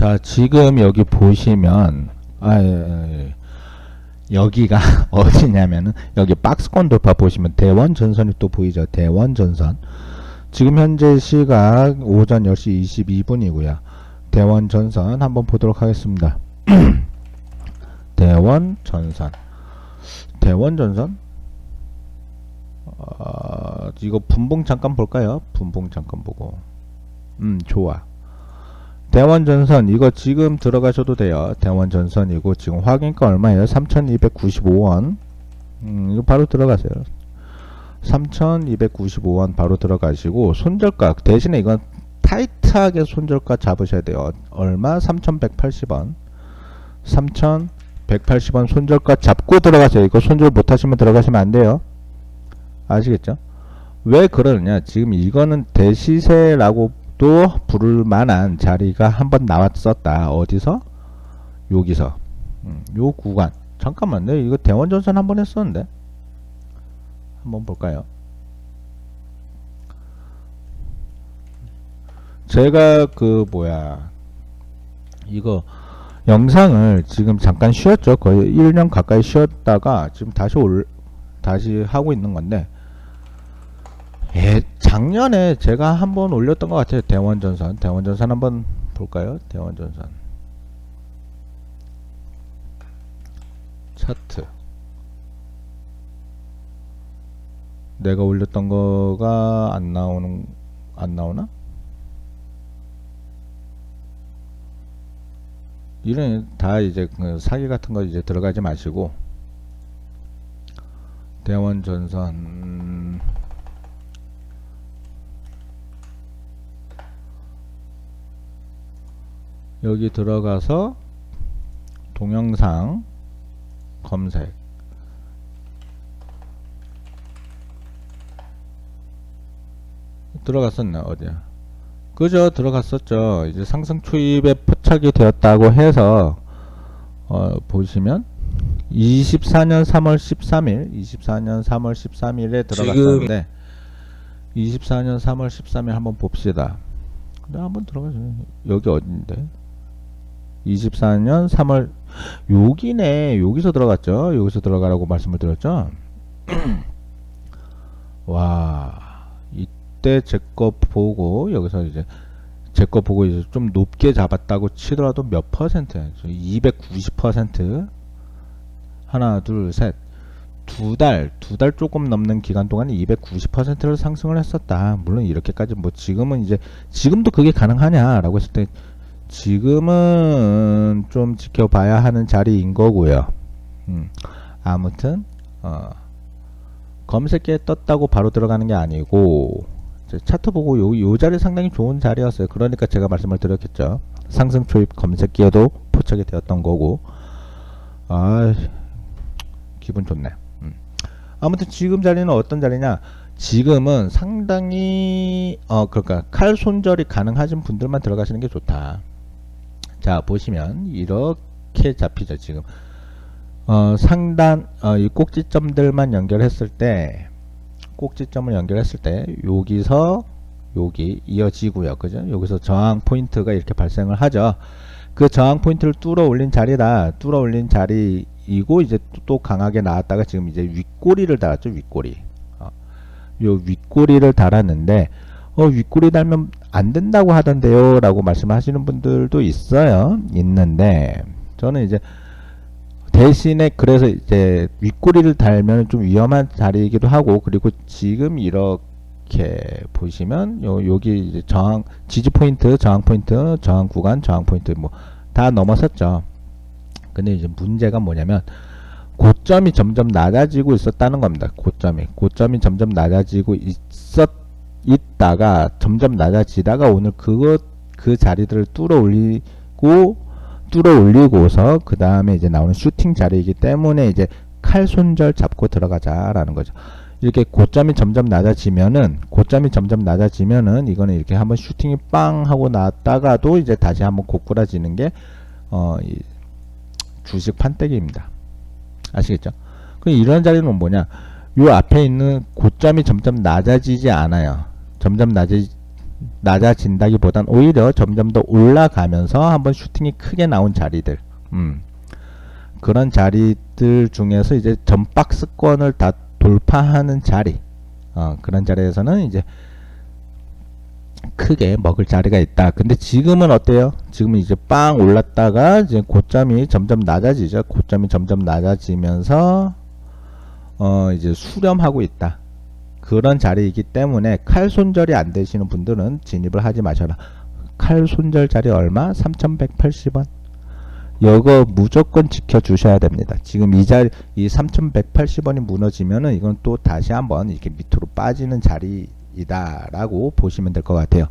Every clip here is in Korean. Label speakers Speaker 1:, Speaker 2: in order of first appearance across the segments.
Speaker 1: 자, 지금 여기 보시면, 아, 예, 예, 예. 여기가 어디냐면은, 여기 박스권 돌파 보시면 대원 전선이 또 보이죠? 대원 전선. 지금 현재 시각 오전 10시 22분이고요. 대원 전선 한번 보도록 하겠습니다. 대원 전선. 대원 전선? 어, 이거 분봉 잠깐 볼까요? 분봉 잠깐 보고. 음, 좋아. 대원전선 이거 지금 들어가셔도 돼요. 대원전선이고 지금 확인가 얼마예요? 3,295원. 음, 이거 바로 들어가세요. 3,295원 바로 들어가시고 손절가 대신에 이건 타이트하게 손절가 잡으셔야 돼요. 얼마? 3,180원. 3,180원 손절가 잡고 들어가세요. 이거 손절 못 하시면 들어가시면 안 돼요. 아시겠죠? 왜 그러느냐? 지금 이거는 대시세라고 또 부를 만한 자리가 한번 나왔었다. 어디서? 여기서. 음, 요 구간. 잠깐만, 내 이거 대원전선 한번 했었는데. 한번 볼까요? 제가 그 뭐야 이거 영상을 지금 잠깐 쉬었죠. 거의 1년 가까이 쉬었다가 지금 다시 올 다시 하고 있는 건데 예, 작년에 제가 한번 올렸던 것 같아요. 대원전선. 대원전선 한번 볼까요? 대원전선. 차트. 내가 올렸던 거가 안 나오는, 안 나오나? 이런, 다 이제 그 사기 같은 거 이제 들어가지 마시고, 대원 전선, 여기 들어가서 동영상 검색. 들어갔었나 어디야? 그죠 들어갔었죠. 이제 상승 초입에 포착이 되었다고 해서 어, 보시면 24년 3월 13일 24년 3월 13일에 들어갔었는데 24년 3월 13일 한번 봅시다. 네, 한번 들어가죠 여기 어딘데 24년 3월 여기네 여기서 들어갔죠. 여기서 들어가라고 말씀을 드렸죠. 와 이때 제 거 보고 여기서 이제 제 거 보고 이제 좀 높게 잡았다고 치더라도 몇 퍼센트 290% 하나 둘 셋 두 달, 두 달 조금 넘는 기간 동안에 290%를 상승을 했었다. 물론 이렇게까지 뭐 지금은 이제 지금도 그게 가능하냐라고 했을 때 지금은 좀 지켜봐야 하는 자리인 거고요. 음, 아무튼 어, 검색에 떴다고 바로 들어가는 게 아니고 차트 보고 요, 요 자리 상당히 좋은 자리였어요. 그러니까 제가 말씀을 드렸겠죠. 상승 초입 검색기에도 포착이 되었던 거고 아 기분 좋네. 음. 아무튼 지금 자리는 어떤 자리냐? 지금은 상당히 어 그러니까 칼 손절이 가능하신 분들만 들어가시는 게 좋다. 자 보시면 이렇게 잡히죠 지금. 어, 상단 어, 이 꼭지점들만 연결했을 때 꼭지점을 연결했을 때 여기서 여기 이어지고요. 그죠? 여기서 저항 포인트가 이렇게 발생을 하죠. 그 저항 포인트를 뚫어 올린 자리다. 뚫어 올린 자리이고 이제 또, 또 강하게 나왔다가 지금 이제 윗꼬리를 달았죠 윗꼬리. 어, 요 윗꼬리를 달았는데 어, 윗꼬리 달면 안 된다고 하던데요. 라고 말씀하시는 분들도 있어요. 있는데 저는 이제 대신에 그래서 이제 윗꼬리를 달면 좀 위험한 자리이기도 하고 그리고 지금 이렇게 보시면 요 여기 이제 저항 지지 포인트 저항 포인트 저항 구간 저항 포인트 뭐 다 넘어섰죠. 근데 이제 문제가 뭐냐면 고점이 점점 낮아지고 있었다는 겁니다. 고점이. 고점이 점점 낮아지고 있었 있다가 점점 낮아지다가 오늘 그것 그 자리들을 뚫어 올리고 뚫어 올리고서 그 다음에 이제 나오는 슈팅 자리이기 때문에 이제 칼 손절 잡고 들어가자라는 거죠. 이렇게 고점이 점점 낮아지면은 고점이 점점 낮아지면은 이거는 이렇게 한번 슈팅이 빵 하고 나왔다가도 이제 다시 한번 고꾸라지는 게 어, 이 주식 판때기입니다. 아시겠죠? 그럼 이런 자리는 뭐냐? 요 앞에 있는 고점이 점점 낮아지지 않아요. 점점 낮아지 낮아진다기보단 오히려 점점 더 올라가면서 한번 슈팅이 크게 나온 자리들 음. 그런 자리들 중에서 이제 전 박스권을 다 돌파하는 자리 어, 그런 자리에서는 이제 크게 먹을 자리가 있다. 근데 지금은 어때요? 지금은 이제 빵 올랐다가 이제 고점이 점점 낮아지죠. 고점이 점점 낮아지면서 어 이제 수렴하고 있다. 그런 자리이기 때문에 칼 손절이 안 되시는 분들은 진입을 하지 마셔라. 칼 손절 자리 얼마? 3,180원. 이거 무조건 지켜주셔야 됩니다. 지금 이 자리, 이 3,180원이 무너지면은 이건 또 다시 한번 이렇게 밑으로 빠지는 자리이다라고 보시면 될 것 같아요.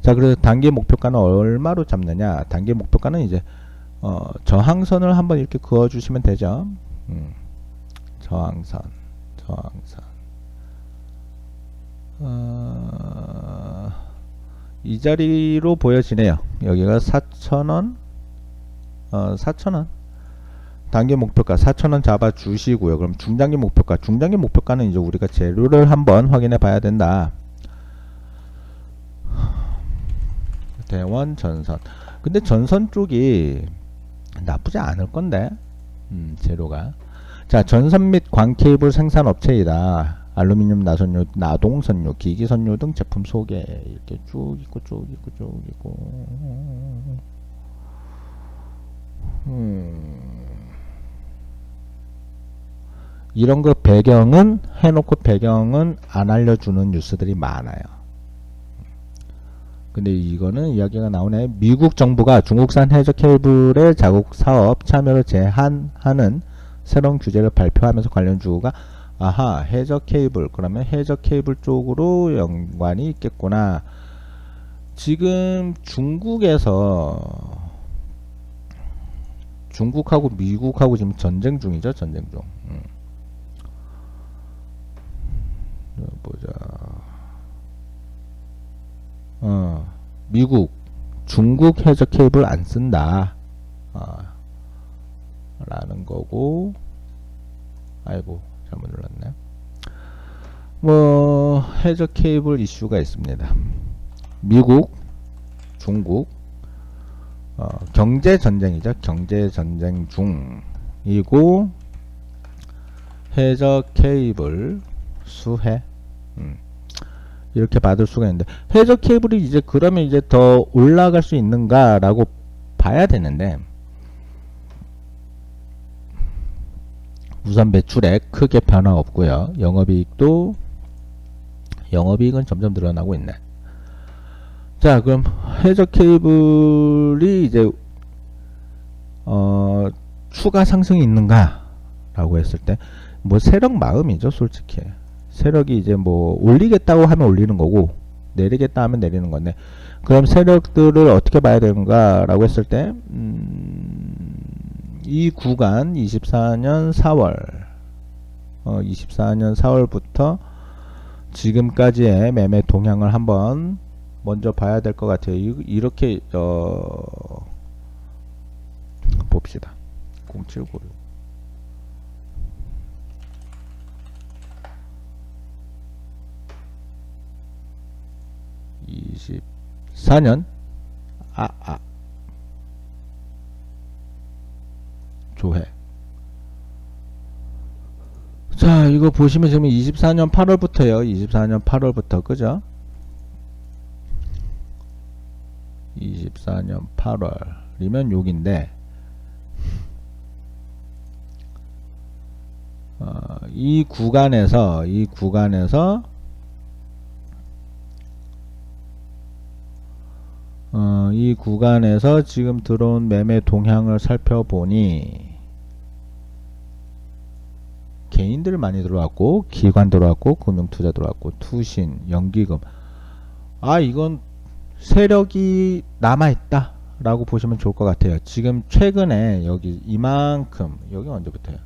Speaker 1: 자, 그래서 단기 목표가는 얼마로 잡느냐? 단기 목표가는 이제 어, 저항선을 한번 이렇게 그어 주시면 되죠. 음, 저항선, 저항선. 어, 이 자리로 보여지네요. 여기가 4,000원, 어, 4,000원. 단기 목표가 4,000원 잡아 주시고요. 그럼 중장기 목표가, 중장기 목표가는 이제 우리가 재료를 한번 확인해 봐야 된다. 대원 전선. 근데 전선 쪽이 나쁘지 않을 건데, 음, 재료가. 자, 전선 및 광 케이블 생산 업체이다. 알루미늄 나선료, 나동선료, 기기선료 등 제품 소개 이렇게 쭉 있고 쭉 있고 쭉 있고. 음. 이런 거 배경은 해놓고 배경은 안 알려주는 뉴스들이 많아요. 근데 이거는 이야기가 나오네. 미국 정부가 중국산 해저 케이블의 자국 사업 참여를 제한하는 새로운 규제를 발표하면서 관련 주가 아하 해저 케이블 그러면 해저 케이블 쪽으로 연관이 있겠구나. 지금 중국에서 중국하고 미국하고 지금 전쟁 중이죠 전쟁 중. 음. 자, 보자. 어, 미국, 중국 해저 케이블 안 쓴다. 어, 라는 거고. 아이고, 잘못 눌렀네. 뭐, 해저 케이블 이슈가 있습니다. 미국, 중국, 어, 경제 전쟁이죠. 경제 전쟁 중이고, 해저 케이블 수해. 음. 이렇게 받을 수가 있는데 해저 케이블이 이제 그러면 이제 더 올라갈 수 있는가라고 봐야 되는데 우선 매출액 크게 변화 없고요. 영업이익도 영업이익은 점점 늘어나고 있네. 자, 그럼 해저 케이블이 이제 어 추가 상승이 있는가라고 했을 때 뭐 세력 마음이죠, 솔직히. 세력이 이제 뭐 올리겠다고 하면 올리는 거고 내리겠다 하면 내리는 건데 그럼 세력들을 어떻게 봐야 되는가라고 했을 때 음, 이 구간 24년 4월 어, 24년 4월부터 지금까지의 매매 동향을 한번 먼저 봐야 될 것 같아요. 이, 이렇게 어, 봅시다. 0796 24년 아, 아. 조회. 자 이거 보시면 지금 24년 8월부터요. 24년 8월부터. 그죠? 24년 8월이면 6인데 어, 이 구간에서 이 구간에서 어, 이 구간에서 지금 들어온 매매 동향을 살펴보니 개인들 많이 들어왔고 기관 들어왔고 금융투자 들어왔고 투신 연기금 아 이건 세력이 남아있다 라고 보시면 좋을 것 같아요 지금 최근에 여기 이만큼 여기 언제부터요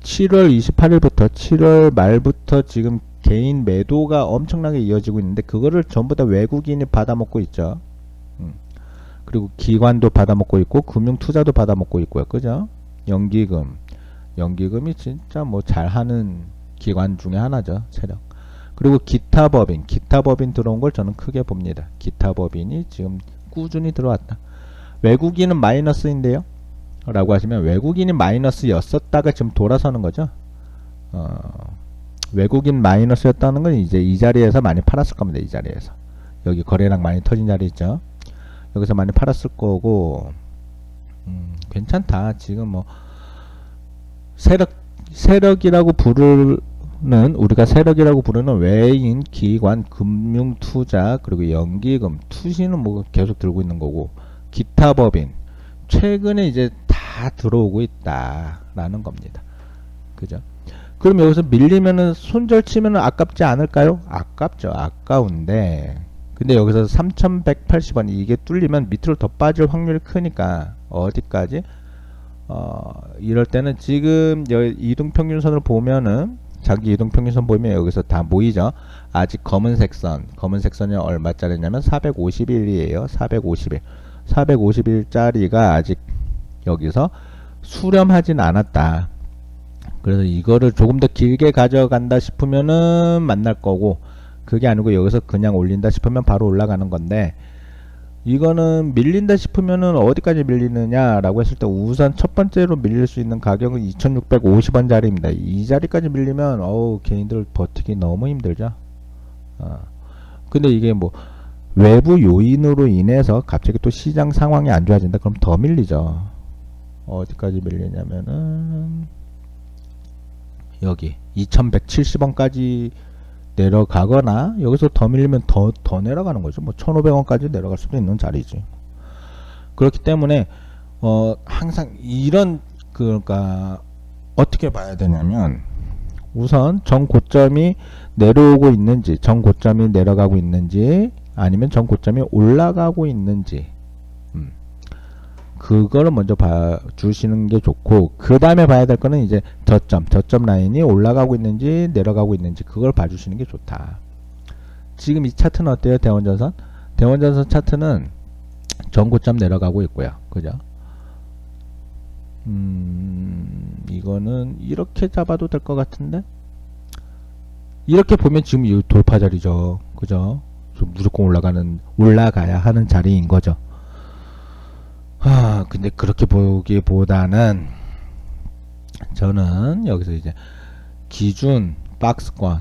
Speaker 1: 7월 28일부터 7월 말부터 지금 개인 매도가 엄청나게 이어지고 있는데 그거를 전부 다 외국인이 받아먹고 있죠 그리고 기관도 받아먹고 있고 금융 투자도 받아먹고 있고요. 그죠? 연기금. 연기금이 진짜 뭐 잘하는 기관 중에 하나죠. 세력. 그리고 기타 법인, 기타 법인 들어온 걸 저는 크게 봅니다. 기타 법인이 지금 꾸준히 들어왔다. 외국인은 마이너스인데요. 라고 하시면 외국인이 마이너스였었다가 지금 돌아서는 거죠. 어, 외국인 마이너스였다는 건 이제 이 자리에서 많이 팔았을 겁니다. 이 자리에서. 여기 거래량 많이 터진 자리 있죠. 여기서 많이 팔았을 거고, 음, 괜찮다. 지금 뭐, 세력, 세력이라고 부르는, 우리가 세력이라고 부르는 외인, 기관, 금융, 투자, 그리고 연기금, 투시는 뭐 계속 들고 있는 거고, 기타 법인, 최근에 이제 다 들어오고 있다라는 겁니다. 그죠? 그럼 여기서 밀리면은 손절 치면은 아깝지 않을까요? 아깝죠. 아까운데. 근데 여기서 3180원 이게 뚫리면 밑으로 더 빠질 확률이 크니까 어디까지? 어, 이럴 때는 지금 여 이동평균선을 보면은 자기 이동평균선 보면 여기서 다 모이죠. 아직 검은색 선, 검은색 선이 얼마짜리냐면 451이에요. 451. 451짜리가 아직 여기서 수렴하진 않았다. 그래서 이거를 조금 더 길게 가져간다 싶으면은 만날 거고 그게 아니고 여기서 그냥 올린다 싶으면 바로 올라가는 건데 이거는 밀린다 싶으면은 어디까지 밀리느냐라고 했을 때 우선 첫 번째로 밀릴 수 있는 가격은 2650원 자리입니다. 이 자리까지 밀리면 어우 개인들 버티기 너무 힘들죠. 어. 근데 이게 뭐 외부 요인으로 인해서 갑자기 또 시장 상황이 안 좋아진다 그럼 더 밀리죠. 어디까지 밀리냐면은 여기 2170원까지 내려가거나 여기서 더 밀리면 더, 더 내려가는 거죠. 뭐 1500원까지 내려갈 수도 있는 자리지. 그렇기 때문에 어 항상 이런 그러니까 어떻게 봐야 되냐면 우선 전 고점이 내려오고 있는지 전 고점이 내려가고 있는지 아니면 전 고점이 올라가고 있는지 음. 그거를 먼저 봐주시는 게 좋고 그 다음에 봐야 될 거는 이제 저점 저점 라인이 올라가고 있는지 내려가고 있는지 그걸 봐주시는 게 좋다. 지금 이 차트는 어때요 대원전선? 대원전선 차트는 전고점 내려가고 있고요. 그죠? 음 이거는 이렇게 잡아도 될 것 같은데? 이렇게 보면 지금 이 돌파 자리죠. 그죠? 좀 무조건 올라가는 올라가야 하는 자리인 거죠 아, 근데 그렇게 보기보다는 저는 여기서 이제 기준 박스권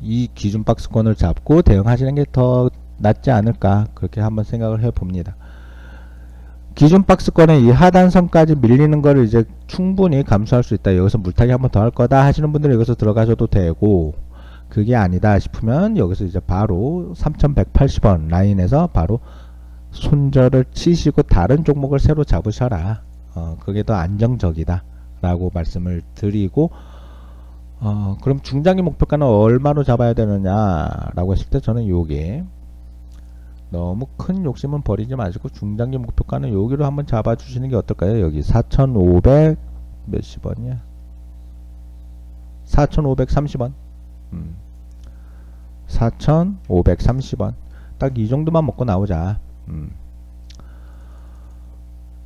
Speaker 1: 이 기준 박스권을 잡고 대응하시는 게 더 낫지 않을까 그렇게 한번 생각을 해 봅니다. 기준 박스권의 이 하단선까지 밀리는 거를 이제 충분히 감수할 수 있다. 여기서 물타기 한번 더 할 거다 하시는 분들은 여기서 들어가셔도 되고 그게 아니다 싶으면 여기서 이제 바로 3180원 라인에서 바로 손절을 치시고 다른 종목을 새로 잡으셔라. 어, 그게 더 안정적이다. 라고 말씀을 드리고, 어, 그럼 중장기 목표가는 얼마로 잡아야 되느냐? 라고 했을 때 저는 요게, 너무 큰 욕심은 버리지 마시고, 중장기 목표가는 여기로 한번 잡아주시는 게 어떨까요? 여기 4,500, 몇십 원이야? 4,530원. 음. 4,530원. 딱 이 정도만 먹고 나오자. 음.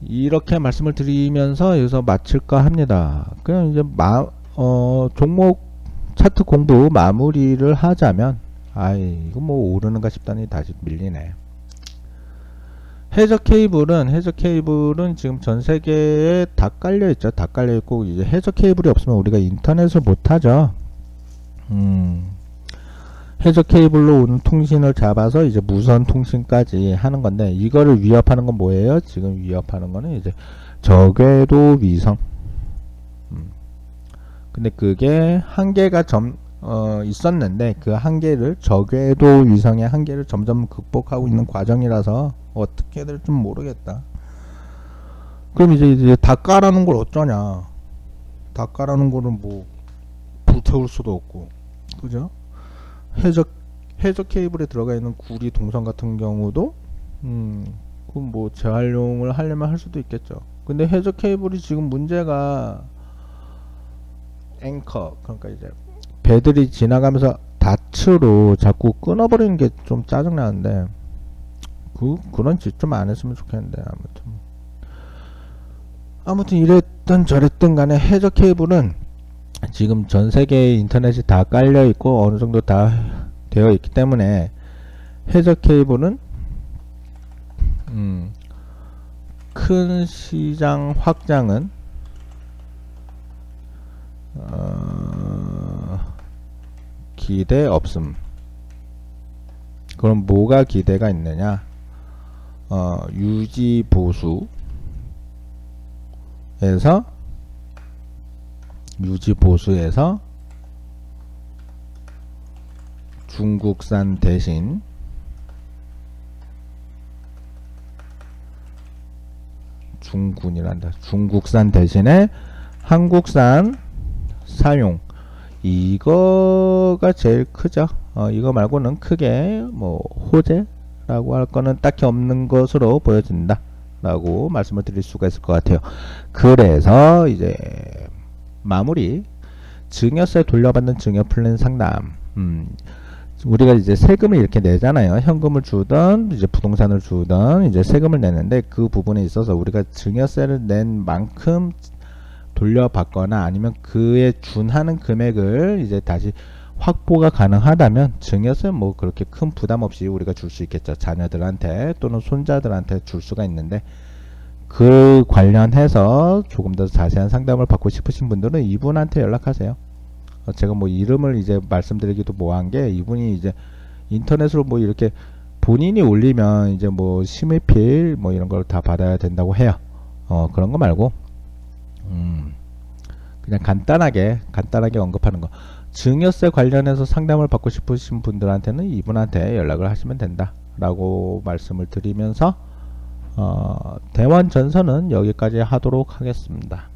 Speaker 1: 이렇게 말씀을 드리면서 여기서 마칠까 합니다. 그냥 이제 마, 어, 종목 차트 공부 마무리를 하자면, 아이, 이거 뭐 오르는가 싶다니 다시 밀리네. 해저 케이블은, 해저 케이블은 지금 전 세계에 다 깔려 있죠. 다 깔려 있고, 이제 해저 케이블이 없으면 우리가 인터넷을 못 하죠. 음. 해저 케이블로 오는 통신을 잡아서 이제 무선 통신까지 하는 건데 이거를 위협하는 건 뭐예요? 지금 위협하는 거는 이제 저궤도 위성. 음. 근데 그게 한계가 점 어, 있었는데 그 한계를 저궤도 위성의 한계를 점점 극복하고 있는 과정이라서 어떻게 될지 모르겠다. 그럼 이제 이제 다 깔아놓은 걸 어쩌냐? 다 깔아놓은 거는 뭐 불태울 수도 없고, 그죠? 해저 해저 케이블에 들어가 있는 구리 동선 같은 경우도 음, 그럼 뭐 재활용을 하려면 할 수도 있겠죠. 근데 해저 케이블이 지금 문제가 앵커 그러니까 이제 배들이 지나가면서 닷으로 자꾸 끊어버리는 게 좀 짜증나는데 그 그런 짓 좀 안 했으면 좋겠는데 아무튼 아무튼 이랬든 저랬든 간에 해저 케이블은 지금 전 세계의 인터넷이 다 깔려 있고 어느 정도 다 되어 있기 때문에 해적 케이블은 음, 큰 시장 확장은 어, 기대 없음. 그럼 뭐가 기대가 있느냐? 어, 유지 보수에서 유지 보수에서 중국산 대신 중군이란다. 중국산 대신에 한국산 사용 이거가 제일 크죠. 어, 이거 말고는 크게 뭐 호재라고 할 거는 딱히 없는 것으로 보여진다. 라고 말씀을 드릴 수가 있을 것 같아요. 그래서 이제 마무리 증여세 돌려받는 증여 플랜 상담. 음, 우리가 이제 세금을 이렇게 내잖아요. 현금을 주던 이제 부동산을 주던 이제 세금을 내는데 그 부분에 있어서 우리가 증여세를 낸 만큼 돌려받거나 아니면 그에 준하는 금액을 이제 다시 확보가 가능하다면 증여세 뭐 그렇게 큰 부담 없이 우리가 줄 수 있겠죠. 자녀들한테 또는 손자들한테 줄 수가 있는데 그 관련해서 조금 더 자세한 상담을 받고 싶으신 분들은 이분한테 연락하세요. 어, 제가 뭐 이름을 이제 말씀드리기도 뭐한 게 이분이 이제 인터넷으로 뭐 이렇게 본인이 올리면 이제 뭐 심의필 뭐 이런 걸 다 받아야 된다고 해요. 어 그런 거 말고 음 그냥 간단하게 간단하게 언급하는 거. 증여세 관련해서 상담을 받고 싶으신 분들한테는 이분한테 연락을 하시면 된다라고 말씀을 드리면서 어, 대원 전선은 여기까지 하도록 하겠습니다.